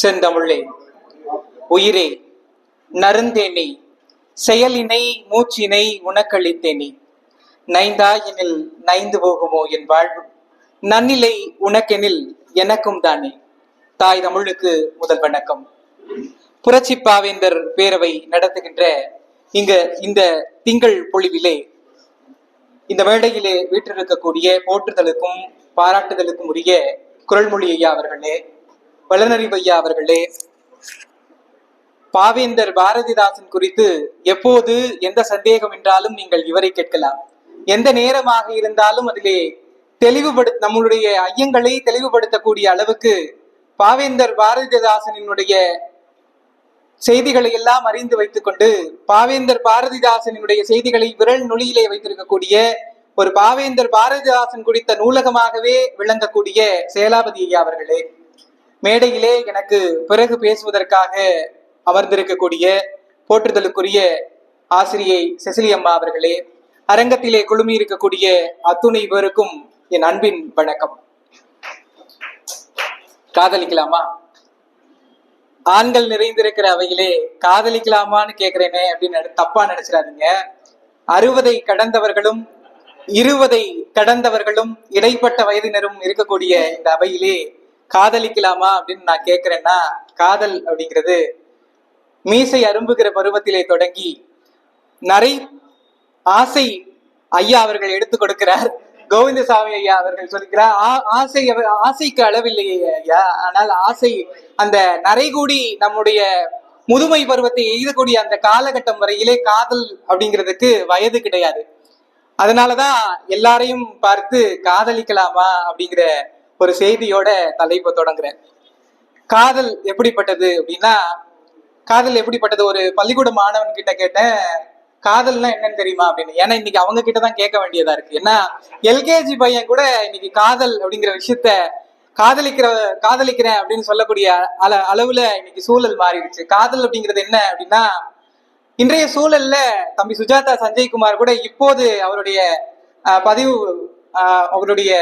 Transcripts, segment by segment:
செந்தமிழே உயிரே நருந்தேனே செயலினை மூச்சினை உனக்களித்தேனே. நைந்தாயினில் நைந்து போகுமோ என் வாழ்வு? நன்னிலை உனக்கெனில் எனக்கும் தானே. தாய் தமிழுக்கு முதல் வணக்கம். புரட்சி பாவேந்தர் பேரவை நடத்துகின்ற இங்க இந்த திங்கள் பொழிவிலே இந்த மேடையிலே வீற்றிருக்கக்கூடிய போற்றுதலுக்கும் பாராட்டுதலுக்கும் உரிய குரல்மொழி ஐயா அவர்களே வளனறிவு ஐயா அவர்களே பாவேந்தர் பாரதிதாசன் குறித்து எப்போது எந்த சந்தேகம் என்றாலும் நீங்கள் இவரை கேட்கலாம். எந்த நேரமாக இருந்தாலும் அதிலே தெளிவுபடு நம்மளுடைய ஐயங்களை தெளிவுபடுத்தக்கூடிய அளவுக்கு பாவேந்தர் பாரதிதாசனினுடைய செய்திகளை எல்லாம் அறிந்து வைத்துக்கொண்டு பாவேந்தர் பாரதிதாசனுடைய செய்திகளை விரல் நுனியிலே வைத்திருக்கக்கூடிய ஒரு பாவேந்தர் பாரதிதாசன் குறித்த நூலகமாகவே விளங்கக்கூடிய சேலாபதி ஐயா அவர்களே மேடையிலே எனக்கு பிறகு பேசுவதற்காக அமர்ந்திருக்கக்கூடிய போற்றுதலுக்குரிய ஆசிரியை செசிலி அம்மா அவர்களே அரங்கத்திலே குழுமி இருக்கக்கூடிய அத்துணை பேருக்கும் என் அன்பின் வணக்கம். காதலிக்கலாமா? ஆண்கள் நிறைந்திருக்கிற அவையிலே காதலிக்கலாமான்னு கேக்குறேனே அப்படின்னு தப்பா நினைச்சிடாதீங்க. அறுபதை கடந்தவர்களும் இருபதை கடந்தவர்களும் இடைப்பட்ட வயதினரும் இருக்கக்கூடிய இந்த அவையிலே காதலிக்கலாமா அப்படின்னு நான் கேட்கிறேன்னா காதல் அப்படிங்கிறது மீசை அரும்புகிற பருவத்திலே தொடங்கி நரை ஆசை ஐயா அவர்கள் எடுத்து கொடுக்கிறார். கோவிந்தசாமி ஐயா அவர்கள் சொல்கிறார் "ஆ- ஆசை அவ- ஆசைக்கு அளவில்லையே ஐயா. ஆனால் ஆசை அந்த நரைகூடி நம்முடைய முதுமை பருவத்தை எய்தக்கூடிய அந்த காலகட்டம் வரையிலே காதல் அப்படிங்கிறதுக்கு வயது கிடையாது. அதனாலதான் எல்லாரையும் பார்த்து காதலிக்கலாமா அப்படிங்கிற ஒரு செய்தியோட தலைப்பு தொடங்குறேன். காதல் எப்படிப்பட்டது அப்படின்னா காதல் எப்படிப்பட்டது? ஒரு பள்ளிக்கூட மாணவன் கிட்ட கேட்டேன் காதல்னா என்னன்னு தெரியுமா? அப்படின்னு. ஏன்னா இன்னைக்கு அவங்க கிட்ட தான் கேட்க வேண்டியதா இருக்கு. ஏன்னா எல்கேஜி பையன் கூட இன்னைக்கு காதல் அப்படிங்கிற விஷயத்த காதலிக்கிற காதலிக்கிறேன் அப்படின்னு சொல்லக்கூடிய அள அளவுல இன்னைக்கு சூழல் மாறிடுச்சு. காதல் அப்படிங்கிறது என்ன அப்படின்னா இன்றைய சூழல்ல தம்பி சுஜாதா சஞ்சய்குமார் கூட இப்போது அவருடைய பதிவு அவருடைய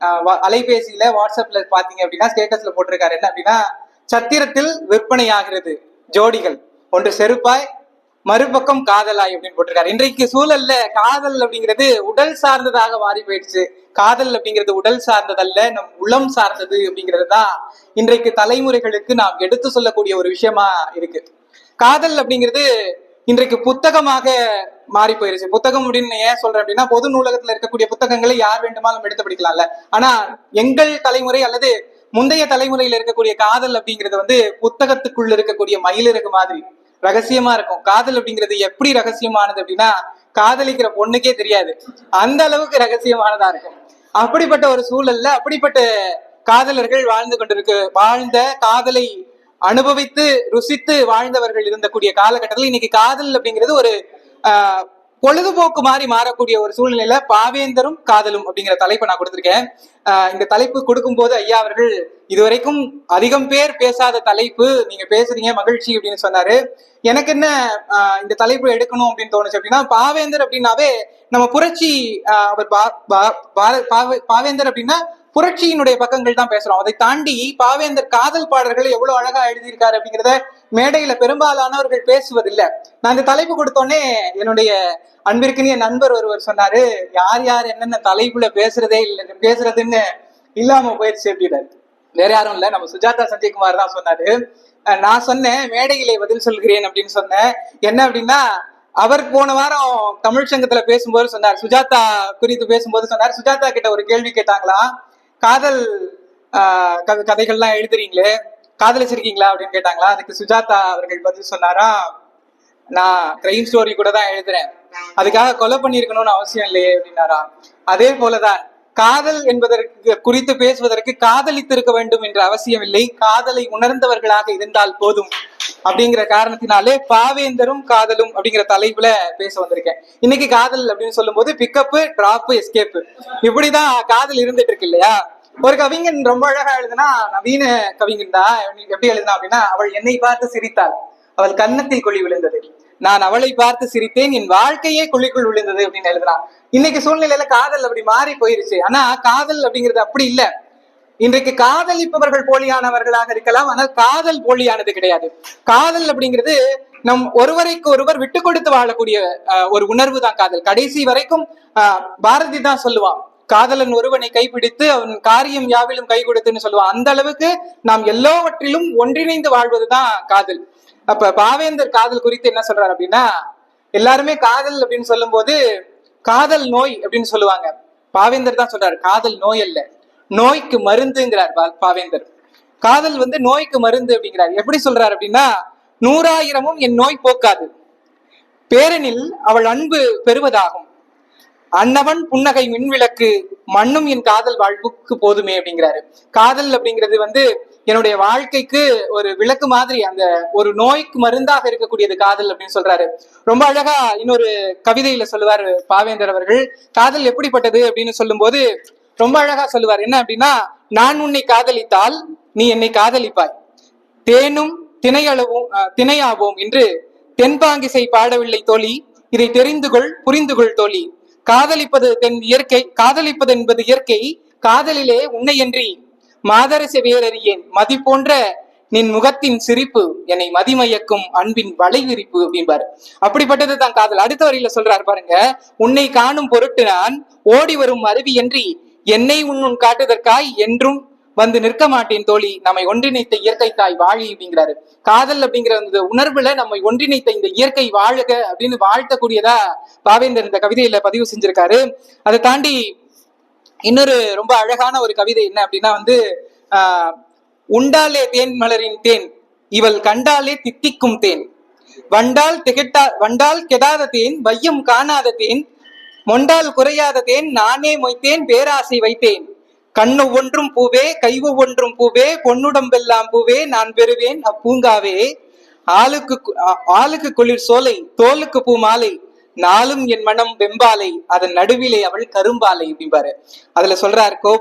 அஹ், அலைபேசியில வாட்ஸ்அப்ல பாத்தீங்க அப்படின்னா ஸ்டேட்டஸ்ல போட்டிருக்காரு. என்ன அப்படின்னா சத்திரத்தில் விற்பனையாகிறது ஜோடிகள். ஒன்று செருப்பாய் மறுபக்கம் காதலாய் அப்படின்னு போட்டிருக்காரு. இன்றைக்கு சூழல்ல காதல் அப்படிங்கிறது உடல் சார்ந்ததாக மாறி போயிடுச்சு. காதல் அப்படிங்கிறது உடல் சார்ந்ததல்ல நம் உளம் சார்ந்தது அப்படிங்கிறது தான் இன்றைக்கு தலைமுறைகளுக்கு நாம் எடுத்து சொல்லக்கூடிய ஒரு விஷயமா இருக்கு. காதல் அப்படிங்கிறது இன்றைக்கு புத்தகமாக மாறி போயிருச்சு. புத்தகம் அப்படின்னு ஏன் சொல்றேன் அப்படின்னா பொது நூலகத்துல இருக்கக்கூடிய புத்தகங்களை யார் வேண்டுமானாலும் எடுத்து படிக்கலாம்ல. ஆனா எங்கள் தலைமுறை அல்லது முந்தைய தலைமுறையில இருக்கக்கூடிய காதல் அப்படிங்கிறது வந்து புத்தகத்துக்குள்ள இருக்கக்கூடிய மயிலிறகு மாதிரி ரகசியமா இருக்கும். காதல் அப்படிங்கிறது எப்படி ரகசியமானது அப்படின்னா காதலிக்கிற பொண்ணுக்கே தெரியாது. அந்த அளவுக்கு ரகசியமானதா இருக்கும். அப்படிப்பட்ட ஒரு சூழல்ல அப்படிப்பட்ட காதலர்கள் வாழ்ந்து கொண்டிருக்கு வாழ்ந்த காதலை அனுபவித்து ருசித்து வாழ்ந்தவர்கள் இருந்தக்கூடிய காலகட்டத்தில் இன்னைக்கு காதல் அப்படிங்கிறது ஒரு பொழுதுபோக்கு மாதிரி மாறக்கூடிய ஒரு சூழ்நிலையில பாவேந்தரும் காதலும் அப்படிங்கிற தலைப்பை நான் கொடுத்திருக்கேன். இந்த தலைப்பு கொடுக்கும்போது ஐயா அவர்கள் இதுவரைக்கும் அதிகம் பேர் பேசாத தலைப்பு நீங்க பேசுறீங்க மகிழ்ச்சி அப்படின்னு சொன்னாரு. எனக்கு என்ன இந்த தலைப்பு எடுக்கணும் அப்படின்னு தோணுச்சு அப்படின்னா பாவேந்தர் அப்படின்னாவே நம்ம புரட்சி அவர் பா- பா- பாவே- பாவேந்தர் அப்படின்னா புரட்சியினுடைய பக்கங்கள் தான் பேசுறோம். அதை தாண்டி பாவேந்தர் காதல் பாடல்களை எவ்வளவு அழகா எழுதியிருக்காரு அப்படிங்கிறத மேடையில பெரும்பாலானவர்கள் பேசுவதில்லை. நான் இந்த தலைப்பு கொடுத்தோன்னே என்னுடைய அன்பிற்குனிய நண்பர் ஒருவர் சொன்னாரு யார் யார் என்னென்ன தலைப்புல பேசுறதே இல்லை பேசுறதுன்னு இல்லாம போயிடுச்சு அப்படின்னாரு. வேற யாரும் இல்ல நம்ம சுஜாதா சஞ்சய்குமார் தான் சொன்னாரு. நான் சொன்னேன் மேடையிலே பதில் சொல்கிறேன் அப்படின்னு சொன்னேன் என்ன அப்படின்னா அவர் போன வாரம் தமிழ் சங்கத்துல பேசும்போது சொன்னார். சுஜாதா குறித்து பேசும்போது சொன்னார். சுஜாதா கிட்ட ஒரு கேள்வி கேட்டாங்களா? காதல் ஆஹ் கதைகள்லாம் எழுதுறீங்களே? காதலிச்சிருக்கீங்களா அப்படின்னு கேட்டாங்களா? அதுக்கு சுஜாதா அவர்கள் பதில் சொன்னாரா? நான் கிரைம் ஸ்டோரி கூட தான் எழுதுறேன். அதுக்காக கொலை பண்ணியிருக்கணும்னு அவசியம் இல்லையே அப்படின்னாரா? அதே போலதான் காதல் என்பதற்கு குறித்து பேசுவதற்கு காதலித்திருக்க வேண்டும் என்ற அவசியம் இல்லை காதலை உணர்ந்தவர்களாக இருந்தால் போதும் அப்படிங்கிற காரணத்தினாலே பாவேந்தரும் காதலும் அப்படிங்கிற தலைப்புல பேச வந்திருக்கேன். இன்னைக்கு காதல் அப்படின்னு சொல்லும் போது பிக்கப்பு டிராப் எஸ்கேப் இப்படிதான் காதல் இருந்துட்டு இருக்கு இல்லையா? ஒரு கவிஞன் ரொம்ப அழகா எழுதுனா நவீன கவிஞன் தான். எப்படி எழுதுனா அப்படின்னா அவள் என்னை பார்த்து சிரித்தாள். அவள் கன்னத்தில் கொள்ளி விழுந்தது. நான் அவளை பார்த்து சிரித்தேன் என் வாழ்க்கையே குழிக்குள் விழுந்தது அப்படின்னு எழுதுறான். இன்னைக்கு சூழ்நிலையில காதல் அப்படி மாறி போயிருச்சு. ஆனா காதல் அப்படிங்கிறது அப்படி இல்ல. இன்றைக்கு காதலிப்பவர்கள் போலியானவர்களாக இருக்கலாம் ஆனால் காதல் போலியானது கிடையாது. காதல் அப்படிங்கிறது நம் ஒருவரைக்கு ஒருவர் விட்டு கொடுத்து வாழக்கூடிய அஹ், ஒரு உணர்வு தான் காதல். கடைசி வரைக்கும் பாரதி தான் சொல்லுவான் காதலன் ஒருவனை கைப்பிடித்து அவன் காரியம் யாவிலும் கை கொடுத்துன்னு சொல்லுவான் அந்த அளவுக்கு நாம் எல்லாவற்றிலும் ஒன்றிணைந்து வாழ்வதுதான் காதல். அப்ப பாவேந்தர் காதல் குறித்து என்ன சொல்றாரு அப்படின்னா எல்லாருமே காதல் அப்படின்னு சொல்லும் போது காதல் நோய் அப்படின்னு சொல்லுவாங்க. பாவேந்தர் தான் சொல்றாரு காதல் நோய் அல்ல நோய்க்கு மருந்துங்கிறார் பா- பாவேந்தர். காதல் வந்து நோய்க்கு மருந்து அப்படிங்கிறார். எப்படி சொல்றாரு அப்படின்னா நூறாயிரமும் என் நோய் போக்காது. பேரனில் அவள் அன்பு பெறுவதாகும். அன்னவன் புன்னகை மின்விளக்கு மண்ணும் என் காதல் வாழ்வுக்கு போதுமே அப்படிங்கிறாரு. காதல் அப்படிங்கிறது வந்து என்னுடைய வாழ்க்கைக்கு ஒரு விளக்கு மாதிரி அந்த ஒரு நோய்க்கு மருந்தாக இருக்கக்கூடியது காதல் அப்படின்னு சொல்றாரு. ரொம்ப அழகா இன்னொரு கவிதையில சொல்லுவார் பாவேந்தர் அவர்கள். காதல் எப்படிப்பட்டது அப்படின்னு சொல்லும்போது ரொம்ப அழகா சொல்லுவார். என்ன அப்படின்னா நான் உன்னை காதலித்தால் நீ என்னை காதலிப்பாய். தேனும் திணையளவும் அஹ், திணையாவோம் என்று தென்பாங்கிசை பாடவில்லை தோழி. இதை தெரிந்து கொள் புரிந்து கொள் தோழி. காதலிப்பது தென் இயற்கை காதலிப்பது என்பது இயற்கை. காதலிலே உன்னையன்றி மாதரச வேலறியேன் மதி போன்ற நின் முகத்தின் சிரிப்பு என்னை மதிமயக்கும் அன்பின் வளைவிரிப்பு அப்படிம்பாரு. அப்படிப்பட்டது தான் காதல். அடுத்த வரியில சொல்றாரு பாருங்க உன்னை காணும் பொருட்டு நான் ஓடி வரும் அருவியன்றி என்னை உன்னுன் காட்டுதற்காய் என்றும் வந்து நிற்க மாட்டேன் தோழி. நம்மை ஒன்றிணைத்த இயற்கை தாய் வாழி அப்படிங்கிறாரு. காதல் அப்படிங்கிற அந்த உணர்வுல நம்மை ஒன்றிணைத்த இந்த இயற்கை வாழுக அப்படின்னு வாழ்த்தக்கூடியதா பாவேந்தர் இந்த கவிதையில பதிவு செஞ்சிருக்காரு. அதை தாண்டி இன்னொரு ரொம்ப அழகான ஒரு கவிதை என்ன அப்படின்னா வந்து உண்டாலே தேன் மலரின் தேன் இவள் கண்டாலே தித்திக்கும் தேன். வண்டால் திகட்டா வண்டால் கெடாத தேன் வையம் காணாத தேன் மொண்டால் குறையாத தேன் நானே மொய்த்தேன் பேராசை வைத்தேன். கண்ணு ஒன்றும் பூவே கைவு ஒன்றும் பூவே பொன்னுடம்பெல்லாம் பூவே நான் பெறுவேன் அப்பூங்காவே. ஆளுக்கு ஆளுக்கு குளிர் சோலை தோலுக்கு பூ மாலை நாளும் என் மனம் வெம்பாலை அதன் நடுவிலே அவள் கரும்பாலை அப்படிம்பாரு அதுல சொல்றார் கோ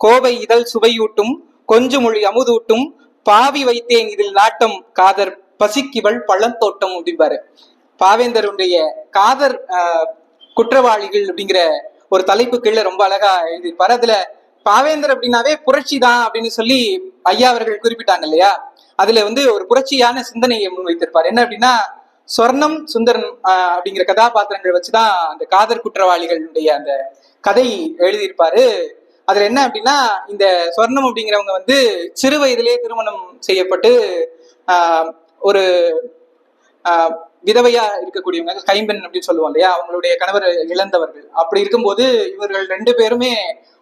கோவை இதழ் சுவையூட்டும் கொஞ்சு மொழி அமுதூட்டும் பாவி வைத்தேன் இதில் நாட்டம் காதர் பசிக்கிவள் பழந்தோட்டம் அப்படிம்பாரு பாவேந்தருடைய காதர் குற்றவாளிகள் அப்படிங்கிற ஒரு தலைப்பு கீழே ரொம்ப அழகா எழுதியிருப்பாரு. அதுல பாவேந்தர் அப்படின்னாவே புரட்சி தான் அப்படின்னு சொல்லி ஐயா அவர்கள் குறிப்பிட்டாங்க இல்லையா? அதுல வந்து ஒரு புரட்சியான சிந்தனையை முன்வைத்திருப்பார். என்ன அப்படின்னா சொர்ணம் சுந்தரன் அப்படிங்கிற கதாபாத்திரங்கள் வச்சுதான் அந்த காதர் குற்றவாளிகளுடைய அந்த கதை எழுதியிருப்பாரு. அதுல என்ன அப்படின்னா இந்த சொர்ணம் அப்படிங்கிறவங்க வந்து சிறு வயதிலேயே திருமணம் செய்யப்பட்டு ஆஹ், ஒரு விதவையா இருக்கக்கூடியவங்க கைம்பெண் அப்படின்னு சொல்லுவோம் இல்லையா அவங்களுடைய கணவர் இழந்தவர்கள். அப்படி இருக்கும்போது இவர்கள் ரெண்டு பேருமே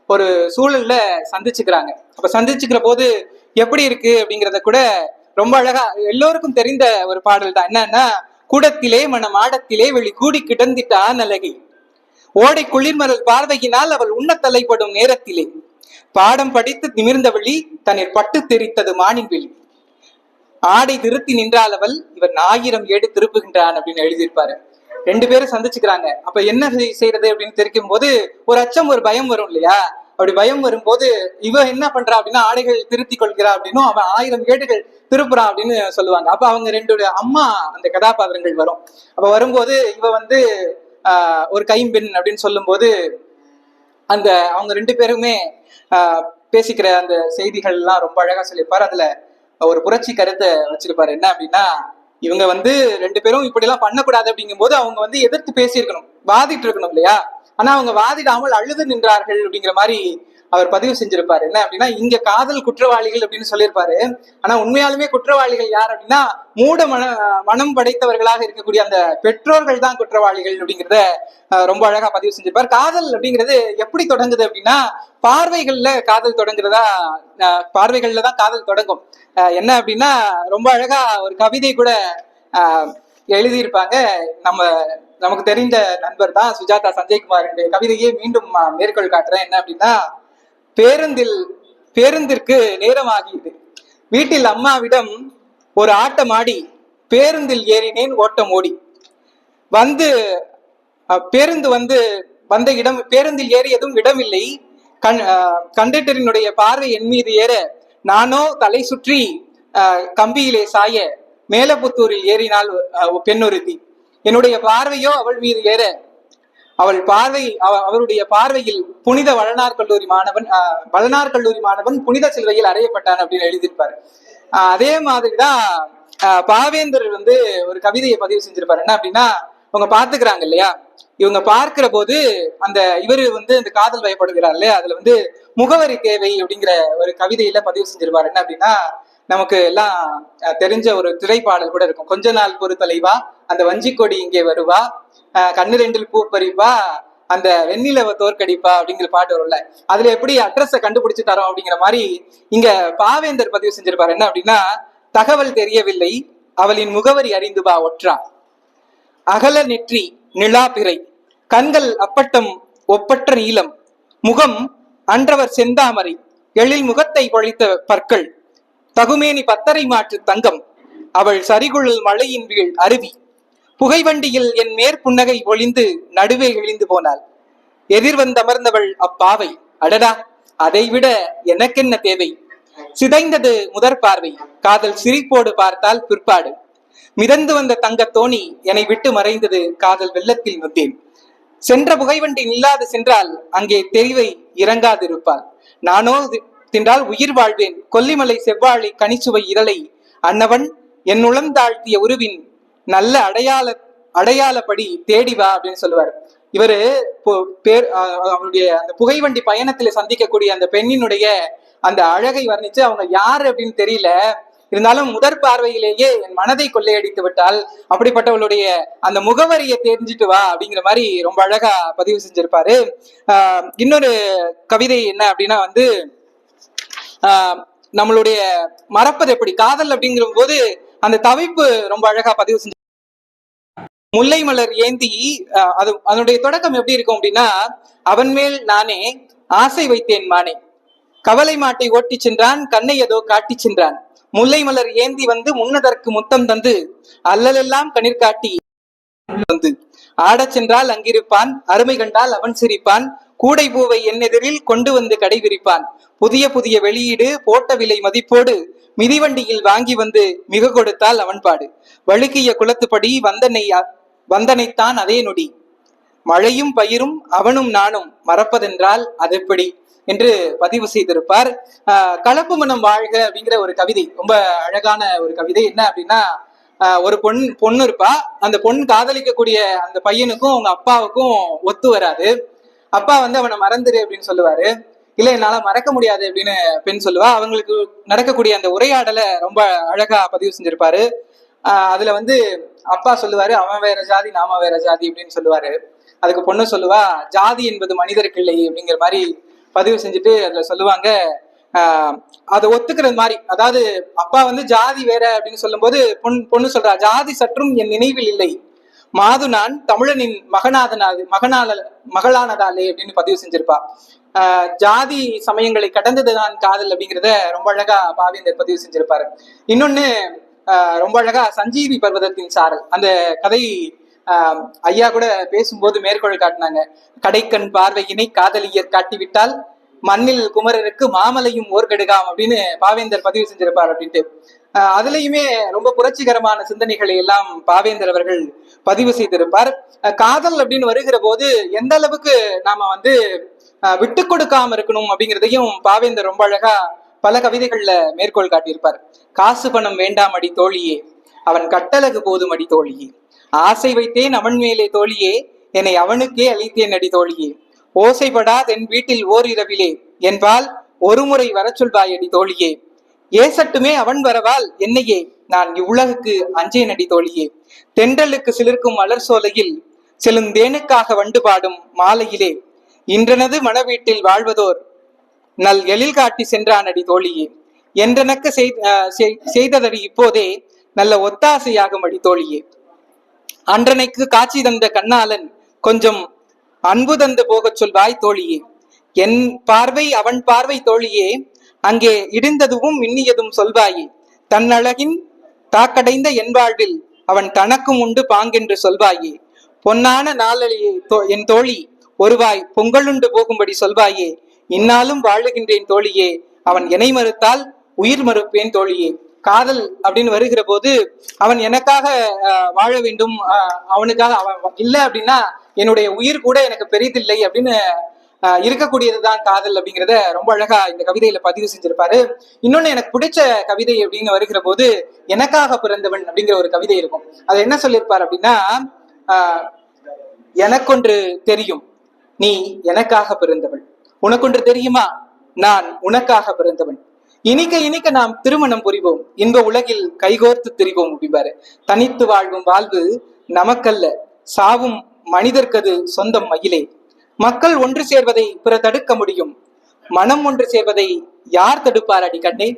ஒரு சூழல்ல சந்திச்சுக்கிறாங்க. அப்ப சந்திச்சுக்கிற போது எப்படி இருக்கு அப்படிங்கிறத கூட ரொம்ப அழகா எல்லோருக்கும் தெரிந்த ஒரு பாடல் தான் என்னன்னா கூடத்திலே மன ஆடத்திலே வெளி கூடி கிடந்திட்டான் அழகை ஓடை குளிர்மலர் பார்வையினால் அவள் உண்ண தலைப்படும் நேரத்திலே. பாடம் படித்து நிமிர்ந்தவழி தன்னை பட்டு தெரித்தது மானின் வெளி. ஆடை திருத்தி நின்றால் அவள் இவன் ஆயிரம் ஏடு திருப்புகின்றான் அப்படின்னு எழுதியிருப்பாரு. ரெண்டு பேரும் சந்திச்சுக்கிறாங்க. அப்ப என்ன செய்யறது அப்படின்னு தெரிக்கும் போது ஒரு அச்சம் ஒரு பயம் வரும் இல்லையா? அப்படி பயம் வரும்போது இவ என்ன பண்றா அப்படின்னா ஆடைகள் திருத்தி கொள்கிறா அப்படின்னும் அவன் ஆயிரம் கேட்டுகள் திருப்புறா அப்படின்னு சொல்லுவாங்க. அப்ப அவங்க ரெண்டு அம்மா அந்த கதாபாத்திரங்கள் வரும். அப்ப வரும்போது இவ வந்து ஆஹ், ஒரு கைம்பெண் அப்படின்னு சொல்லும்போது அந்த அவங்க ரெண்டு பேருமே ஆஹ், பேசிக்கிற அந்த செய்திகள் எல்லாம் ரொம்ப அழகா சொல்லியிருப்பாரு. அதுல ஒரு புரட்சி கருத்தை வச்சிருப்பாரு. என்ன அப்படின்னா இவங்க வந்து ரெண்டு பேரும் இப்படி எல்லாம் பண்ணக்கூடாது அப்படிங்கும்போது அவங்க வந்து எதிர்த்து பேசியிருக்கணும். பாதிட்டு இருக்கணும் இல்லையா? ஆனா அவங்க வாதிடாமல் அழுது நின்றார்கள் அப்படிங்கிற மாதிரி அவர் பதிவு செஞ்சிருப்பாரு. என்ன அப்படின்னா இங்க காதல் குற்றவாளிகள் அப்படின்னு சொல்லியிருப்பாரு. ஆனா உண்மையாலுமே குற்றவாளிகள் யார் அப்படின்னா மூட மன மனம் படைத்தவர்களாக இருக்கக்கூடிய அந்த பெற்றோர்கள் தான் குற்றவாளிகள் அப்படிங்கிறத அஹ், ரொம்ப அழகா பதிவு செஞ்சிருப்பார். காதல் அப்படிங்கிறது எப்படி தொடங்குது அப்படின்னா பார்வைகள்ல காதல் தொடங்குறதா அஹ், பார்வைகள்ல தான் காதல் தொடங்கும். அஹ், என்ன அப்படின்னா ரொம்ப அழகா ஒரு கவிதை கூட எழுதியிருப்பாங்க. நம்ம நமக்கு தெரிந்த நண்பர் தான் சுஜாதா சஞ்சய்குமாருடைய கவிதையே மீண்டும் மேற்கோள் காட்டுறேன். என்ன அப்படின்னா பேருந்தில் பேருந்திற்கு நேரம் ஆகியது வீட்டில் அம்மாவிடம் ஒரு ஆட்டம் ஆடி பேருந்தில் ஏறினேன் ஓட்டம் ஓடி. வந்து அஹ், பேருந்து வந்து வந்த இடம் பேருந்தில் ஏறியதும் இடமில்லை. கண் கண்டக்டரினுடைய பார்வை என் மீது ஏற நானோ தலை சுற்றி அஹ், கம்பியிலே சாய மேலப்புத்தூரில் ஏறினால் பெண்ணொருதி பெண்ணொருத்தி. என்னுடைய பார்வையோ அவள் மீது ஏற. அவள் பார்வை அவ- அவருடைய பார்வையில் புனித வளனார் கல்லூரி மாணவன் வளனார் கல்லூரி மாணவன் புனித சிலுவையில் அறையப்பட்டான் அப்படின்னு எழுதியிருப்பாரு. ஆஹ், அதே மாதிரிதான் ஆஹ், பாவேந்தர் வந்து ஒரு கவிதையை பதிவு செஞ்சிருப்பாரு. என்ன அப்படின்னா அவங்க பாத்துக்கிறாங்க இல்லையா? இவங்க பார்க்கிற போது அந்த இவரு வந்து இந்த காதல் வயப்படுகிறார் இல்லையா? அதுல வந்து முகவரி தேவை அப்படிங்கிற ஒரு கவிதையில பதிவு செஞ்சிருப்பாரு. என்ன அப்படின்னா நமக்கு எல்லாம் தெரிஞ்ச ஒரு திரைப்பாடல் கூட இருக்கும். கொஞ்ச நாள் பொறு தலைவா அந்த வஞ்சிக்கொடி இங்கே வருவா கண்ணு ரெண்டில் பூ பறிப்பா அந்த வெண்ணிலவ தோற்கடிப்பா அப்படிங்கிற பாட்டு வரும்ல. அதுல எப்படி அட்ரஸ கண்டுபிடிச்சு தரோம் அப்படிங்கிற மாதிரி இங்க பாவேந்தர் பதிவு செஞ்சிருப்பாரு. என்ன அப்படின்னா தகவல் தெரியவில்லை அவளின் முகவரி அறிந்து வா ஒற்றா. அகல நெற்றி நிலாபிரை கண்கள் அப்பட்டம் ஒப்பற்ற நீலம் முகம் அன்றவர் செந்தாமரை எழில் முகத்தை பொழித்த பற்கள் தகுமேனி பத்தரை மாற்று தங்கம். அவள் சரிகுழல் மழையின் வீழ் அருவி. புகைவண்டியில் என் மேற்புன்னகை ஒளிந்து நடுவே இழிந்து போனாள். எதிர்வந்தமர்ந்தவள் அப்பாவை. அடடா அதைவிட எனக்கென்ன தேவை? சிதைந்தது முதற் பார்வை. காதல் சிரிப்போடு பார்த்தால் பிற்பாடு. மிதந்து வந்த தங்க தோணி என்னை விட்டு மறைந்தது காதல் வெள்ளத்தில் நொந்தேன் சென்ற புகைவண்டி நில்லாது சென்றால் அங்கே தெரிவை இறங்காதிருப்பாள். நானோ தின்றால் உயிர் வாழ்வேன். கொல்லிமலை செவ்வாழை கனிச்சுவை இரலை அன்னவன் என் உளந்தாழ்த்திய உருவின் நல்ல அடையாள அடையாளப்படி தேடி வா அப்படின்னு சொல்லுவார். இவரு பேர் அவருடைய அந்த புகைவண்டி பயணத்துல சந்திக்கக்கூடிய அந்த பெண்ணினுடைய அந்த அழகை வர்ணிச்சு அவங்க யாரு அப்படின்னு தெரியல. இருந்தாலும் முதற் பார்வையிலேயே என் மனதை கொள்ளையடித்து விட்டால் அப்படிப்பட்டவளுடைய அந்த முகவரியை தெரிஞ்சுட்டு வா அப்படிங்கிற மாதிரி ரொம்ப அழகா பதிவு செஞ்சிருப்பாரு. ஆஹ் இன்னொரு கவிதை என்ன அப்படின்னா வந்து நம்மளுடைய மறப்பது எப்படி? காதல் அப்படிங்கிற போது அந்த தவிப்பு ரொம்ப அழகா பதிவு செஞ்சு முல்லை மலர் ஏந்தி அது அதனுடைய தொடக்கம் எப்படி இருக்கும் அப்படின்னா அவன் மேல் நானே ஆசை வைத்தேன் மானே. கவலை மாட்டை ஓட்டி சென்றான் கண்ணை ஏதோ காட்டிச் சென்றான். முல்லை மலர் ஏந்தி வந்து முன்னதற்கு முத்தம் தந்து அல்லலெல்லாம் கண்ணீர் காட்டி வந்து. ஆடச் சென்றால் அங்கிருப்பான் அருமை கண்டால் அவன் சிரிப்பான் கூடை பூவை என் எதிரில் கொண்டு வந்து கடை விரிப்பான் புதிய புதிய வெளியீடு போட்ட விலை மதிப்போடு மிதிவண்டியில் வாங்கி வந்து மிக கொடுத்தால் அவன்பாடு வழுக்கிய குளத்துப்படி வந்தனை வந்தனைத்தான் அதே நொடி. மழையும் பயிரும் அவனும் நானும் மறப்பதென்றால் அதெப்படி? என்று பதிவு செய்திருப்பார். கலப்பு மனம் வாழ்க அப்படிங்கிற ஒரு கவிதை ரொம்ப அழகான ஒரு கவிதை. என்ன அப்படின்னா ஒரு பொண் பொண்ணு இருப்பா. அந்த பொண் காதலிக்கக்கூடிய அந்த பையனுக்கும் அவங்க அப்பாவுக்கும் ஒத்து வராது. அப்பா வந்து அவனை மறந்துரு அப்படின்னு சொல்லுவாரு. இல்ல என்னால மறக்க முடியாது அப்படின்னு பெண் சொல்லுவா. அவங்களுக்கு நடக்கக்கூடிய அந்த உரையாடலை ரொம்ப அழகா பதிவு செஞ்சிருப்பாரு. ஆஹ் அதுல வந்து அப்பா சொல்லுவாரு அவன் வேற ஜாதி நாம வேற ஜாதி அப்படின்னு சொல்லுவாரு. அதுக்கு பொண்ணு சொல்லுவா ஜாதி என்பது மனிதருக்கு இல்லை அப்படிங்கிற மாதிரி பதிவு செஞ்சுட்டு அதுல சொல்லுவாங்க. ஆஹ் அதை ஒத்துக்கிறது மாதிரி. அதாவது அப்பா வந்து ஜாதி வேற அப்படின்னு சொல்லும்போது பொன் பொண்ணு சொல்றா ஜாதி சற்றும் என் நினைவில் இல்லை. மாது நான் தமிழனின் மகனாதனாது மகனால மகளானதாலே அப்படின்னு பதிவு செஞ்சிருப்பா. ஜாதி சமயங்களை கடந்ததுதான் காதல் அப்படிங்கிறத ரொம்ப அழகா பாவேந்தர் பதிவு செஞ்சிருப்பாரு. இன்னொன்னு ஆஹ் ரொம்ப அழகா சஞ்சீவி பர்வதத்தின் சாரல். அந்த கதை ஆஹ் ஐயா கூட பேசும்போது மேற்கோள் காட்டினாங்க. கடைக்கண் பார்வையினை காதலியர் காட்டிவிட்டால் மண்ணில் குமரருக்கு மாமலையும் ஓர்கெடுகாம் அப்படின்னு பாவேந்தர் பதிவு செஞ்சிருப்பார் அப்படின்ட்டு. அதுலயுமே ரொம்ப புரட்சிகரமான சிந்தனைகளை எல்லாம் பாவேந்தர் அவர்கள் பதிவு செய்திருப்பார். காதல் அப்படின்னு வருகிற போது எந்த அளவுக்கு நாம வந்து விட்டு கொடுக்காம இருக்கணும் அப்படிங்கிறதையும் பாவேந்தர் ரொம்ப அழகா பல கவிதைகள்ல மேற்கோள் காட்டியிருப்பார். காசு பணம் வேண்டாம் அடி தோழியே அவன் கட்டழகு போதும் அடி தோழியே. ஆசை வைத்தேன் அவன் மேலே தோழியே என்னை அவனுக்கே அழித்தேன் அடி தோழியே. ஓசைப்படாதென் வீட்டில் ஓர் இரவிலே என்பால் ஒருமுறை வர சொல்வாய் அடி தோழியே. ஏசட்டுமே அவன் வரவால் என்னையே நான் இவ்வுலகுக்கு அஞ்சே நடி தோழியே. தென்றலுக்கு சிலிர்க்கும் மலர் சோலையில் செலுந்தேனுக்காக வண்டு பாடும் மாலையிலே இன்றனது மனவீட்டில் வாழ்வதோர் நல் எழில் காட்டி சென்றான் அடி தோழியே. என்றனக்கு செய்ததடி இப்போதே நல்ல ஒத்தாசையாகும் அடி தோழியே. அன்றனைக்கு காட்சி தந்த கண்ணாளன் கொஞ்சம் அன்பு தந்து போகச் சொல்வாய் தோழியே. என் பார்வை அவன் பார்வை தோழியே அங்கே இடிந்ததுவும் மின்னியதும் சொல்வாயே. தன்னழகின் தாக்கடைந்த என் வாழ்வில் அவன் தனக்கும் உண்டு பாங்கென்று சொல்வாயே. பொன்னான நாளழியே தோ- என் தோழி ஒருவாய் பொங்கலுண்டு போகும்படி சொல்வாயே. இன்னாலும் வாழுகின்றேன் தோழியே அவன் என்னை மறுத்தால் உயிர் மறுப்பேன் தோழியே. காதல் அப்படின்னு வருகிற போது அவன் எனக்காக வாழ வேண்டும் அவனுக்காக அவன் இல்லை அப்படின்னா என்னுடைய உயிர் கூட எனக்கு பெரிதில்லை அப்படின்னு இருக்கக்கூடியதுதான் காதல் அப்படிங்கிறத ரொம்ப அழகா இந்த கவிதையில பதிவு செஞ்சிருப்பாரு. இன்னொன்னு எனக்கு பிடிச்ச கவிதை அப்படின்னு வருகிற போது எனக்காக பிறந்தவன் அப்படிங்கிற ஒரு கவிதை இருக்கும். அது என்ன சொல்லியிருப்பார் அப்படின்னா ஆஹ், எனக்கொன்று தெரியும் நீ எனக்காக பிறந்தவள். உனக்கொன்று தெரியுமா? நான் உனக்காக பிறந்தவன். இனிக்க இனிக்க நாம் திருமணம் புரிவோம். இன்ப உலகில் கைகோர்த்து திரிவோம் அப்படிம்பாரு. தனித்து வாழ்வும் வாழ்வு நமக்கல்ல. சாவும் மனிதர்க்கது சொந்தம் மயிலே. மக்கள் ஒன்று சேர்வதை பிற தடுக்க முடியும். மனம் ஒன்று சேர்வதை யார் தடுப்பார் அடி கண்ணே?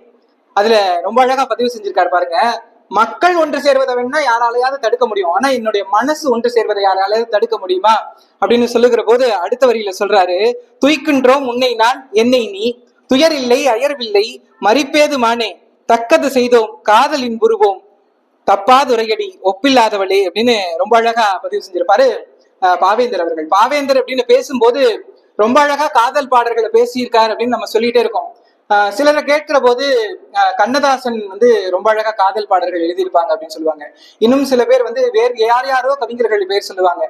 அதுல ரொம்ப அழகா பதிவு செஞ்சிருக்காரு பாருங்க. மக்கள் ஒன்று சேர்வதை வேணா யாராலையாவது தடுக்க முடியும். ஆனா என்னுடைய மனசு ஒன்று சேர்வதை யாராலையாவது தடுக்க முடியுமா? அப்படின்னு சொல்லுகிற போது அடுத்த வரியில சொல்றாரு துய்க்கின்றோம் உன்னை நான் என்னை நீ. துயர் இல்லை அயர்வில்லை மறிப்பேது மானே தக்கது செய்தோம் காதலின் புருவோம் தப்பாதுரையடி ஒப்பில்லாதவளே. அப்படின்னு ரொம்ப அழகா பதிவு செஞ்சிருப்பாரு. பாவேந்தர் அவர்கள். பாவேந்தர் அப்படின்னு பேசும்போது ரொம்ப அழகா காதல் பாடல்களை பேசியிருக்காரு அப்படின்னு நம்ம சொல்லிட்டே இருக்கோம். சிலரை கேட்கிற போது கண்ணதாசன் வந்து ரொம்ப அழகா காதல் பாடல்கள் எழுதியிருப்பாங்க அப்படின்னு சொல்லுவாங்க. இன்னும் சில பேர் வந்து வேறு யார் யாரோ கவிஞர்கள் பேர் சொல்லுவாங்க.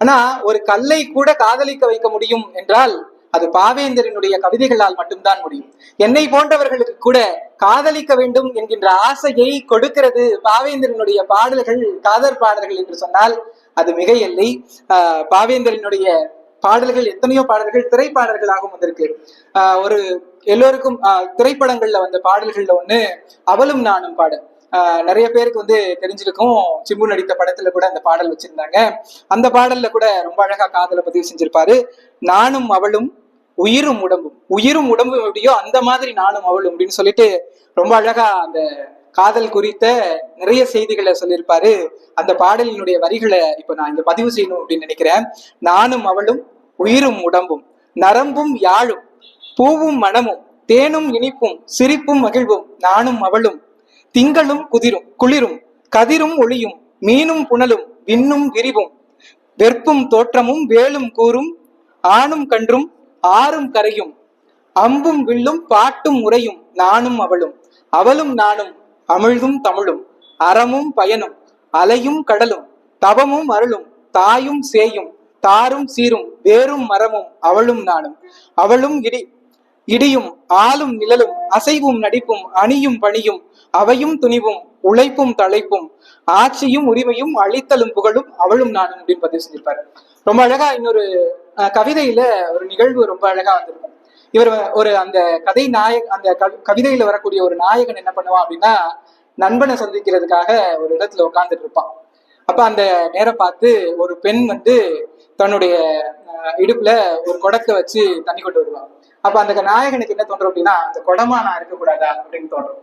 ஆனா ஒரு கல்லை கூட காதலிக்க வைக்க முடியும் என்றால் அது பாவேந்தரனுடைய கவிதைகளால் மட்டும்தான் முடியும். என்னை போன்றவர்களுக்கு கூட காதலிக்க வேண்டும் என்கின்ற ஆசையை கொடுக்கிறது பாவேந்தரனுடைய பாடல்கள் காதல் பாடல்கள் என்று சொன்னால் அது மிக இல்லை பாவேந்தரினுடைய பாடல்கள் எத்தனையோ பாடல்கள் திரைப்பாடல்களாகவும் வந்திருக்கு. ஆஹ் ஒரு எல்லோருக்கும் திரைப்படங்கள்ல வந்த பாடல்கள்ல ஒண்ணு அவளும் நானும் பாடல் நிறைய பேருக்கு வந்து தெரிஞ்சிருக்கும். சிம்பு நடித்த படத்துல கூட அந்த பாடல் வச்சிருந்தாங்க. அந்த பாடல்ல கூட ரொம்ப அழகா காதலை பதிவு செஞ்சிருப்பாரு. நானும் அவளும் உயிரும் உடம்பும். உயிரும் உடம்பும் எப்படியோ அந்த மாதிரி நானும் அவளும் அப்படின்னு சொல்லிட்டு ரொம்ப அழகா அந்த காதல் குறித்த நிறைய செய்திகளை சொல்லியிருப்பாரு. அந்த பாடலினுடைய வரிகளை இப்ப நான் இங்க பதிவு செய்யணும் அப்படின்னு நினைக்கிறேன். நானும் அவளும் உயிரும் உடம்பும் நரம்பும் யாழும் பூவும் மனமும் தேனும் இனிப்பும் சிரிப்பும் மகிழ்வும் நானும் அவளும். திங்களும் குதிரும் குளிரும் கதிரும் ஒளியும் மீனும் புனலும் விண்ணும் விரிவும் வெற்பும் தோற்றமும் வேலும் கூறும் ஆணும் கன்றும் ஆறும் கரையும் அம்பும் வில்லும் பாட்டும் உரையும் நானும் அவளும். அவளும் நானும் அமிழ்தும் தமிழும் அறமும் பயனும் அலையும் கடலும் தவமும் அருளும் தாயும் சேயும் தாரும் சீரும் வேறும் மரமும் அவளும் நானும் அவளும் இடி இடியும் ஆளும் நிழலும் அசைவும் நடிப்பும் அணியும் பணியும் அவையும் துணிவும் உழைப்பும் தலைப்பும் ஆட்சியும் உரிமையும் அழித்தலும் புகழும் அவளும் நானும் அப்படின்னு பதிவு செஞ்சிருப்பாரு. ரொம்ப அழகா இன்னொரு கவிதையில ஒரு நிகழ்வு ரொம்ப அழகா வந்திருக்கும் இவர் ஒரு அந்த கதை நாயக் அந்த கவிதையில வரக்கூடிய ஒரு நாயகன் என்ன பண்ணுவான் அப்படின்னா நண்பனை சந்திக்கிறதுக்காக ஒரு இடத்துல உட்கார்ந்துட்டு இருப்பான். அப்ப அந்த நேரம் பார்த்து ஒரு பெண் வந்து தன்னுடைய அஹ், இடுப்புல ஒரு குடத்தை வச்சு தண்ணி கொண்டு வருவான். அப்ப அந்த நாயகனுக்கு என்ன தோன்றும் அப்படின்னா அந்த குடமா நான் இருக்கக்கூடாதா அப்படின்னு தோன்றும்.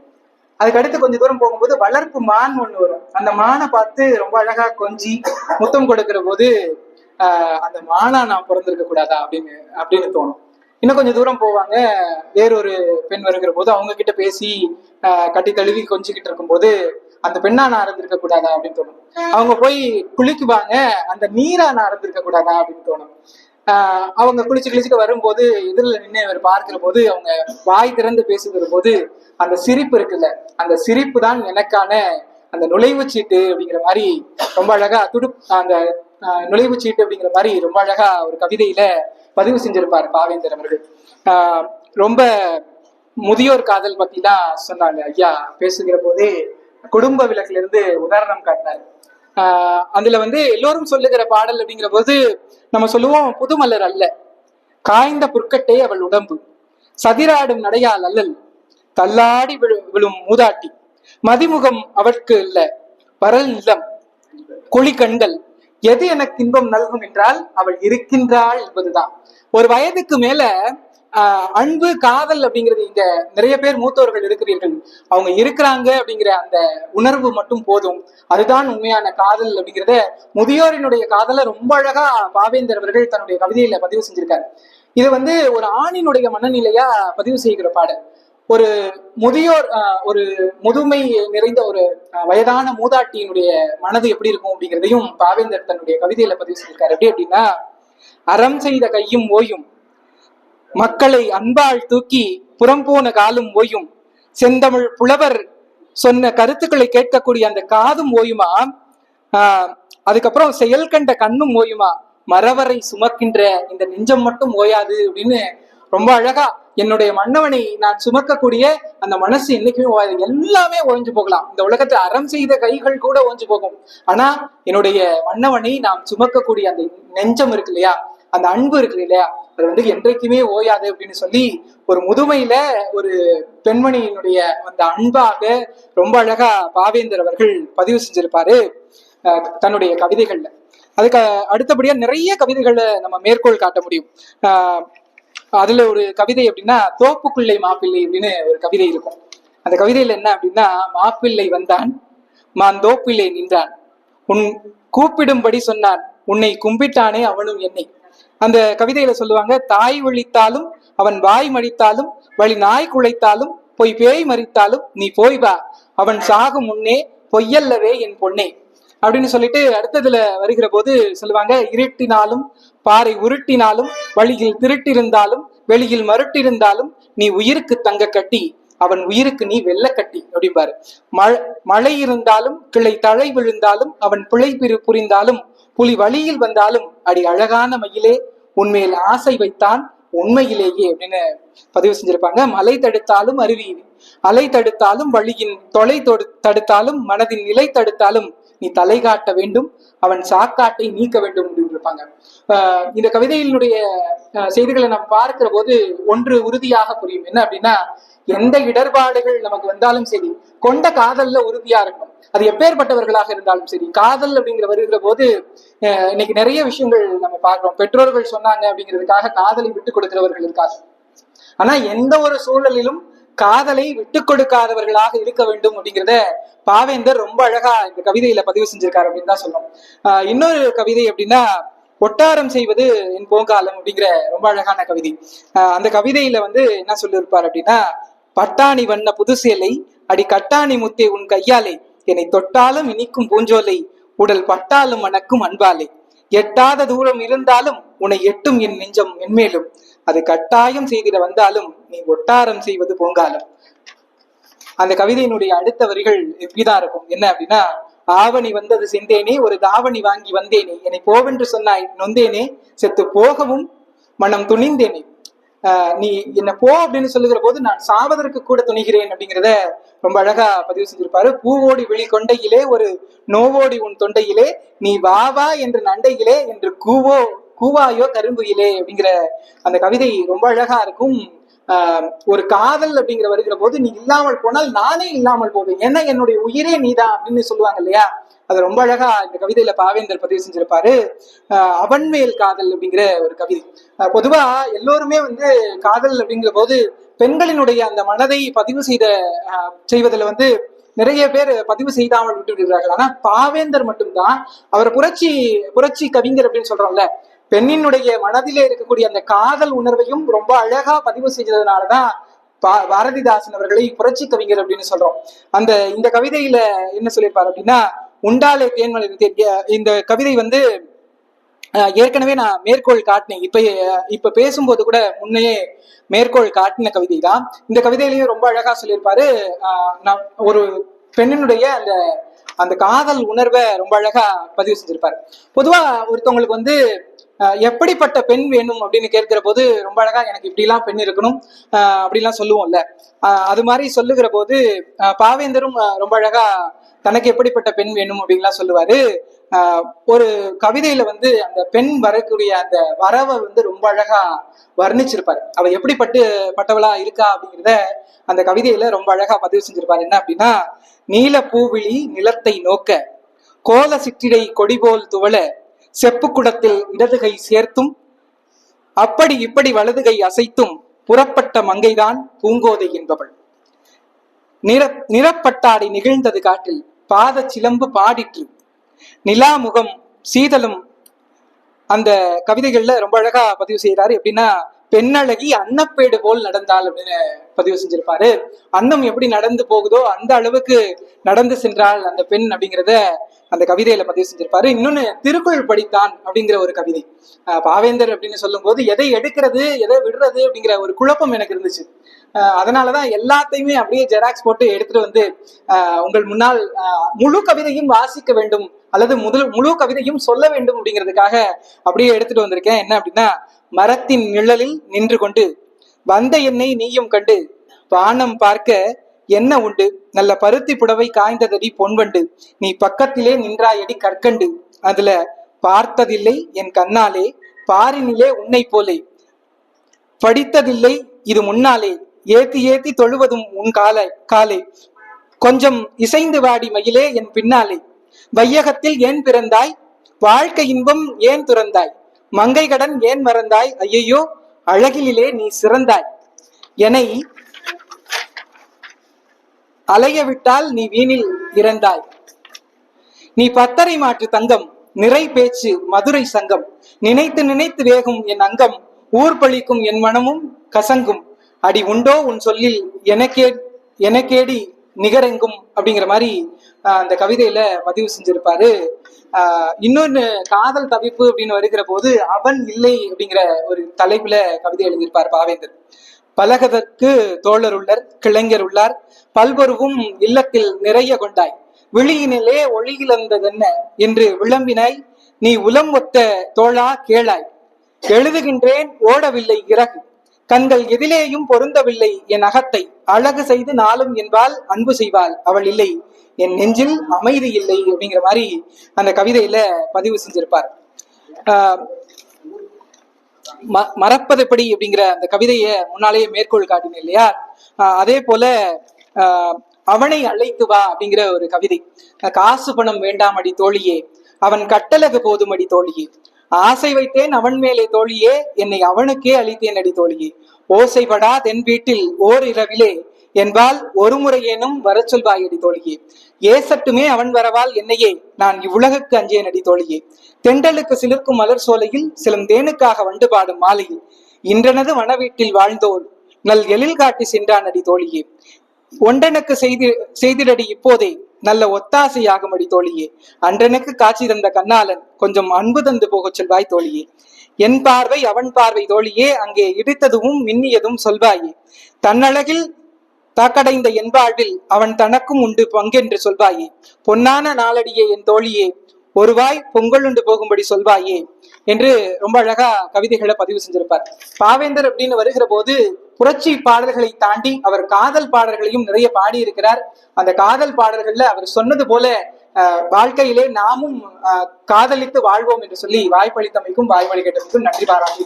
அதுக்கு அடுத்து கொஞ்சம் தூரம் போகும்போது வளர்ப்பு மான் ஒண்ணு வரும். அந்த மானை பார்த்து ரொம்ப அழகா கொஞ்சி முத்தம் கொடுக்கிற போது ஆஹ் அந்த மானா நான் பிறந்திருக்க கூடாதா அப்படின்னு அப்படின்னு தோணும். இன்னும் கொஞ்சம் தூரம் போவாங்க. வேறொரு பெண் வருகிற போது அவங்க கிட்ட பேசி கட்டி தழுவி கொஞ்சிக்கிட்டு இருக்கும்போது அந்த பெண்ணா நான் இருந்திருக்க கூடாதா அப்படின்னு தோணும். அவங்க போய் குளிக்குவாங்க. அந்த நீரா நான் இருந்திருக்க கூடாதா அப்படின்னு தோணும். ஆஹ் அவங்க குளிச்சு குளிச்சுட்டு வரும்போது எதிரில் நின்று இவர் பார்க்கிற போது அவங்க வாய் திறந்து பேசுகிற போது அந்த சிரிப்பு இருக்குல்ல அந்த சிரிப்பு தான் எனக்கான அந்த நுழைவுச் சீட்டு அப்படிங்கிற மாதிரி ரொம்ப அழகா துடு அந்த நுழைவு நுழைவுச் சீட்டு அப்படிங்கிற மாதிரி ரொம்ப அழகா ஒரு கவிதையில பதிவு செஞ்சிருப்பார் பாவேந்தர் அவர்கள். ஆஹ், ரொம்ப முதியோர் காதல் பத்திலாம் சொன்னாங்க. ஐயா பேசுகிற போதே குடும்ப விளக்குல இருந்து உதாரணம் காட்டினார். ஆஹ் அதுல வந்து எல்லோரும் சொல்லுகிற பாடல் அப்படிங்கிற போது நம்ம சொல்லுவோம் புதுமலர் அல்ல காய்ந்த புற்கட்டே அவள் உடம்பு சதிராடும் நடையால் அல்லல் தள்ளாடி விழு விழும் மூதாட்டி மதிமுகம் அவற்கு இல்ல பரல் நிலம் கொளி கண்கள் எது எனக்கு இன்பம் நல்கும் என்றால் அவள் இருக்கின்றாள் என்பதுதான். ஒரு வயதுக்கு மேல ஆஹ், அன்பு காதல் அப்படிங்கிறது இங்க நிறைய பேர் மூத்தவர்கள் இருக்கிறீர்கள். அவங்க இருக்கிறாங்க அப்படிங்கிற அந்த உணர்வு மட்டும் போதும். அதுதான் உண்மையான காதல் அப்படிங்கிறத முதியோரினுடைய காதலை ரொம்ப அழகா பாவேந்தர் அவர்கள் தன்னுடைய கவிதையில பதிவு செஞ்சிருக்காரு. இது வந்து ஒரு ஆணினுடைய மனநிலையா பதிவு செய்கிற பாடல். ஒரு முதியோர் ஆஹ், ஒரு முதுமை நிறைந்த ஒரு வயதான மூதாட்டியினுடைய மனது எப்படி இருக்கும் அப்படிங்கிறதையும் பாவேந்தர் தன்னுடைய கவிதையில பதிவு செஞ்சிருக்காரு. எப்படி அப்படின்னா அறம் செய்த கையும் ஓயும் மக்களை அன்பால் தூக்கி புறம் போன காலும் ஓயும் செந்தமிழ் புலவர் சொன்ன கருத்துக்களை கேட்கக்கூடிய அந்த காதும் ஓயுமா? ஆஹ் அதுக்கப்புறம் செயல் கண்ட கண்ணும் ஓயுமா? மரவரை சுமக்கின்ற இந்த நெஞ்சம் மட்டும் ஓயாது அப்படின்னு ரொம்ப அழகா என்னுடைய மன்னவனை நான் சுமக்கக்கூடிய அந்த மனசு என்னைக்குமே ஓயாது. எல்லாமே ஓய்ஞ்சு போகலாம். இந்த உலகத்தை அறம் செய்த கைகள் கூட ஓய்ஞ்சு போகும். ஆனா என்னுடைய மன்னவனை நாம் சுமக்கக்கூடிய அந்த நெஞ்சம் இருக்கு இல்லையா? அந்த அன்பு இருக்கு இல்லையா? அது வந்து என்றைக்குமே ஓயாது அப்படின்னு சொல்லி ஒரு முதுமையில ஒரு பெண்மணியினுடைய அந்த அன்பாக ரொம்ப அழகா பாவேந்தர் அவர்கள் பதிவு செஞ்சிருப்பாரு தன்னுடைய கவிதைகள்ல. அதுக்கு அடுத்தபடியா நிறைய கவிதைகளை நம்ம மேற்கோள் காட்ட முடியும். ஆஹ் அதுல ஒரு கவிதை அப்படின்னா தோப்புக்குள்ளை மாப்பிள்ளை அப்படின்னு ஒரு கவிதை இருக்கும். அந்த கவிதையில என்ன அப்படின்னா மாப்பிள்ளை வந்தான் மான் தோப்பிள்ளை நின்றான். உன் கூப்பிடும்படி சொன்னான் உன்னை கும்பிட்டானே அவனும் என்னை. அந்த கவிதையில சொல்லுவாங்க தாய் ஒழித்தாலும் அவன் வாய் மடித்தாலும் வழி நாய் குழைத்தாலும் பொய் பேய் மறித்தாலும் நீ போய் வா. அவன் சாகும் முன்னே பொய்யல்லவே என் பொன்னே. அப்படின்னு சொல்லிட்டு அடுத்ததுல வருகிற போது சொல்லுவாங்க இருட்டினாலும் பாறை உருட்டினாலும் வழியில் திருட்டிருந்தாலும் வெளியில் மருட்டிருந்தாலும் நீ உயிருக்கு தங்க கட்டி அவன் உயிருக்கு நீ வெள்ள கட்டி அப்படிம்பாரு. மழை மழை இருந்தாலும் கிளை தழை விழுந்தாலும் அவன் பிழை புரிந்தாலும் புலி வழியில் வந்தாலும் அடி அழகான மயிலே உண்மையில் ஆசை வைத்தான் உண்மையிலேயே அப்படின்னு பதிவு செஞ்சிருப்பாங்க. மலை தடுத்தாலும் அருவி அலை தடுத்தாலும் வழியின் தொலை தொடு தடுத்தாலும் மனதின் நிலை தடுத்தாலும் நீ தலை காட்ட வேண்டும் அவன் சாக்காட்டை நீக்க வேண்டும் அப்படின்னு இருப்பாங்க. இந்த கவிதையினுடைய செய்திகளை நம்ம பார்க்கிற போது ஒன்று உறுதியாக புரியும். என்ன அப்படின்னா எந்த இடர்பாடுகள் நமக்கு வந்தாலும் சரி கொண்ட காதல்ல உறுதியா இருக்கும். அது எப்பேற்பட்டவர்களாக இருந்தாலும் சரி காதல் அப்படிங்கிற வருகிற போது இன்னைக்கு நிறைய விஷயங்கள் நம்ம பார்க்கிறோம். பெற்றோர்கள் சொன்னாங்க அப்படிங்கிறதுக்காக காதலை விட்டு கொடுக்கிறவர்கள் இருக்காங்க. ஆனா எந்த ஒரு சூழலிலும் காதலை விட்டு கொடுக்காதவர்களாக இருக்க வேண்டும் அப்படிங்கிறத பாவேந்தர் ரொம்ப அழகா இந்த கவிதையில பதிவு செஞ்சிருக்காரு அப்படின்னு தான் சொல்லணும். ஆஹ் இன்னொரு கவிதை அப்படின்னா ஒட்டாரம் செய்வது என் போங்காலம் அப்படிங்கிற ரொம்ப அழகான கவிதை. ஆஹ் அந்த கவிதையில வந்து என்ன சொல்லியிருப்பார் அப்படின்னா பட்டாணி வண்ண புதுசேலை அடி கட்டாணி முத்தே உன் கையாலே. என்னை தொட்டாலும் இனிக்கும் பூஞ்சோலை உடல் பட்டாலும் மணக்கும் அன்பாலே. எட்டாத தூரம் இருந்தாலும் உன்னை எட்டும் என் நெஞ்சம் என்மேலும். அது கட்டாயம் செய்திட வந்தாலும் நீ ஒட்டாரம் செய்வது பொங்காலம். அந்த கவிதையினுடைய அடுத்த வரிகள் இப்படிதான் இருக்கும்? என்ன அப்படின்னா ஆவணி வந்தது செந்தேனே ஒரு தாவணி வாங்கி வந்தேனே. என்னை போவென்று சொன்னாய் நொந்தேனே செத்து போகவும் மனம் துணிந்தேனே. ஆஹ் நீ என்ன போ அப்படின்னு சொல்லுகிற போது நான் சாவதற்கு கூட துணிகிறேன் அப்படிங்கிறத ரொம்ப அழகா பதிவு செஞ்சிருப்பாரு. பூவோடி வெளி கொண்டையிலே ஒரு நோவோடி உன் தொண்டையிலே நீ வா வா என்று நண்டையிலே என்று கூவோ கூவாயோ கரும்புகிலே அப்படிங்கிற அந்த கவிதை ரொம்ப அழகா இருக்கும். ஆஹ் ஒரு காதல் அப்படிங்கிற வருகிற போது நீ இல்லாமல் போனால் நானே இல்லாமல் போவேன். ஏன்னா என்னுடைய உயிரே நீதான் அப்படின்னு சொல்லுவாங்க இல்லையா? அது ரொம்ப அழகா இந்த கவிதையில பாவேந்தர் பதிவு செஞ்சிருப்பாரு. ஆஹ் அவன் மேல் காதல் அப்படிங்கிற ஒரு கவிதை. ஆஹ் பொதுவா எல்லோருமே வந்து காதல் அப்படிங்கிற போது பெண்களினுடைய அந்த மனதை பதிவு செய்த செய்வதில் வந்து நிறைய பேர் பதிவு செய்தாமல் விட்டு விடுகிறார்கள் ஆனா பாவேந்தர் மட்டும்தான் அவர் புரட்சி புரட்சி கவிஞர் அப்படின்னு சொல்றோம்ல பெண்ணினுடைய மனதிலே இருக்கக்கூடிய அந்த காதல் உணர்வையும் ரொம்ப அழகா பதிவு செஞ்சதுனாலதான் பா- பாரதிதாசன் அவர்களை புரட்சி கவிஞர் அப்படின்னு சொல்றோம். அந்த இந்த கவிதையில என்ன சொல்லியிருப்பாரு அப்படின்னா உண்டாலே தேன்மலை இந்த கவிதை வந்து ஏற்கனவே நான் மேற்கோள் காட்டினேன். இப்ப இப்ப பேசும்போது கூட முன்னையே மேற்கோள் காட்டின கவிதை தான் இந்த கவிதையிலையும் ரொம்ப அழகா சொல்லியிருப்பாரு. நான் ஒரு பெண்ணினுடைய அந்த அந்த காதல் உணர்வை ரொம்ப அழகா பதிவு செஞ்சிருப்பாரு. பொதுவா ஒருத்தவங்களுக்கு வந்து எப்படிப்பட்ட பெண் வேணும் அப்படின்னு கேட்கிற போது ரொம்ப அழகா எனக்கு இப்படிலாம் பெண் இருக்கணும் அப்படிலாம் சொல்லுவோம்ல. அது மாதிரி சொல்லுகிற போது பாவேந்தரும் ரொம்ப அழகா தனக்கு எப்படிப்பட்ட பெண் வேணும் அப்படின்லாம் சொல்லுவாரு. ஒரு கவிதையில வந்து அந்த பெண் வரக்கூடிய அந்த வரவை வந்து ரொம்ப அழகா வர்ணிச்சிருப்பாரு. அவ எப்படிப்பட்டு பட்டவளா இருக்கா அப்படிங்கிறத அந்த கவிதையில ரொம்ப அழகா பதிவு செஞ்சிருப்பாரு. என்ன அப்படின்னா நீல பூவிழி நிலத்தை நோக்க கோல சிற்றிடை கொடிபோல் துவள செப்பு குடத்தில் இடதுகை சேர்த்தும் அப்படி இப்படி வலதுகை அசைத்தும் புறப்பட்ட மங்கைதான் பூங்கோதை என்பவள். நிற நிறப்பட்டாடி நிகழ்ந்தது காட்டில் பாத சிலம்பு பாடிற்று. நிலாமுகம் சீதலும் அந்த கவிதைகள்ல ரொம்ப அழகா பதிவு செய்யறாரு எப்படின்னா பெண்ணழகி அன்னப்பேடு போல் நடந்தாள் அப்படின்னு பதிவு செஞ்சிருப்பாரு. அன்னம் எப்படி நடந்து போகுதோ அந்த அளவுக்கு நடந்து சென்றாள் அந்த பெண் அப்படிங்கிறத அந்த கவிதையில பதிவு செஞ்சிருப்பாரு. இன்னொன்னு திருக்குறள் படித்தான் அப்படிங்கிற ஒரு கவிதை. பாவேந்தர் அப்படின்னு சொல்லும் போது எதை எடுக்கிறது எதை விடுறது அப்படிங்கிற ஒரு குழப்பம் எனக்கு இருந்துச்சு. அதனாலதான் எல்லாத்தையுமே அப்படியே ஜெராக்ஸ் போட்டு எடுத்துட்டு வந்து உங்கள் முன்னால் முழு கவிதையும் வாசிக்க வேண்டும் அல்லது முதல் முழு கவிதையும் சொல்ல வேண்டும் அப்படிங்கிறதுக்காக அப்படியே எடுத்துட்டு வந்திருக்கேன். என்ன அப்படின்னா மரத்தின் நிழலில் நின்று கொண்டு வந்த என்னை நீயும் கண்டு வானம் பார்க்க என்ன உண்டு? நல்ல பருத்தி புடவை காய்ந்ததடி பொன்வண்டு. நீ பக்கத்திலே நின்றாயடி கற்கண்டு. அதுல பார்த்ததில்லை என் கண்ணாலே பாரினிலே உன்னை போலே. படித்ததில்லை இது முன்னாலே. ஏத்தி ஏத்தி தொழுவதும் உன் கால காலே. கொஞ்சம் இசைந்து வாடி மயிலே என் பின்னாலே. வையகத்தில் ஏன் பிறந்தாய்? வாழ்க்கை இன்பம் ஏன் துறந்தாய்? மங்கை கடன் ஏன் மறந்தாய்? ஐயையோ அழகிலே நீ சிறந்தாய். என்னை அலைய விட்டால் நீ வீணில் இறந்தாய். நீ பத்தரை மாற்று தங்கம் நிறை பேச்சு மதுரை சங்கம். நினைத்து நினைத்து வேகும் என் அங்கம் ஊர் பழிக்கும் என் மனமும் கசங்கும். அடி உண்டோ உன் சொல்லில் எனக்கே எனக்கேடி நிகரெங்கும் அப்படிங்கிற மாதிரி ஆஹ், அந்த கவிதையில பதிவு செஞ்சிருப்பாரு. ஆஹ், இன்னொன்னு காதல் தவிப்பு அப்படின்னு வருகிற போது அவன் இல்லை அப்படிங்கிற ஒரு தலைப்புல கவிதை எழுதியிருப்பார் பாவேந்தர். பலகதற்கு தோழர் உள்ளர் கிளைஞர் உள்ளார் பல்வருவும் இல்லத்தில் நிறைய கொண்டாய். விழியினிலே ஒளியிழந்ததென்ன? என்று விளம்பினாய். நீ உலம் ஒத்த தோழா கேளாய். எழுதுகின்றேன் ஓடவில்லை இறகு. கண்கள் எதிலேயும் பொருந்தவில்லை என் அகத்தை. அழகு செய்து நாளும் என்பால் அன்பு செய்வாள் அவள் இல்லை. என் நெஞ்சில் அமைதி இல்லை அப்படிங்கிற மாதிரி அந்த கவிதையில பதிவு செஞ்சிருப்பார். ஆஹ் ம- மறப்பதப்படி அப்படிங்கிற அந்த கவிதையை முன்னாலேயே மேற்கோள் காட்டினேன் இல்லையா? ஆஹ் அதே போல ஆஹ் அவனை அழைத்து வா அப்படிங்கிற ஒரு கவிதை. காசு பணம் வேண்டாம் அடி தோழியே அவன் கட்டழகு போதும் அடி தோழியே. ஆசை வைத்தேன் அவன் மேலே தோழியே என்னை அவனுக்கே அழித்தேன் அடி தோழியே. ஓசைப்படா தென் வீட்டில் ஓர் இரவிலே என்பால் ஒரு முறையேனும் வர சொல்வாய் அடி தோழியே. ஏசட்டுமே அவன் வரவால் என்னையே நான் இவ்வுலகுக்கு அஞ்சேன் அடி தோழியே. தெண்டலுக்கு சிலிர்க்கும் மலர் சோலையில் சிலம் தேனுக்காக வண்டு பாடும் மாலையில். இன்றனது வனவீட்டில் வாழ்ந்தோள் நல் எழில் காட்டி சென்றான் அடி தோழியே. ஒன்றனுக்கு செய்தி செய்திடடி இப்போதே நல்ல ஒத்தாசையாகும் அடி தோழியே. அன்றனுக்கு காட்சி தந்த கண்ணாளன் கொஞ்சம் அன்பு தந்து போகச் சொல்வாய் தோழியே. என் பார்வை அவன் பார்வை தோழியே அங்கே இடித்ததும் மின்னியதும் சொல்வாயே. தன்னழகில் தாக்கடைந்த என்பாழ்வில் அவன் தனக்கும் உண்டு பங்கென்று சொல்வாயே. பொன்னான நாளடியே என் தோழியே ஒருவாய் பொங்கல் உண்டு போகும்படி சொல்வாயே என்று ரொம்ப அழகா கவிதைகளை பதிவு செஞ்சிருப்பார். பாவேந்தர் அப்படின்னு வருகிற போது புரட்சி பாடல்களை தாண்டி அவர் காதல் பாடல்களையும் நிறைய பாடி இருக்கிறார் அந்த காதல் பாடல்கள்ல அவர் சொன்னது போல அஹ், வாழ்க்கையிலே நாமும் அஹ், காதலித்து வாழ்வோம் என்று சொல்லி வாய்ப்பளித்தமைக்கும் வாய்மொழி கேட்டமைக்கும் நன்றி பாராட்டி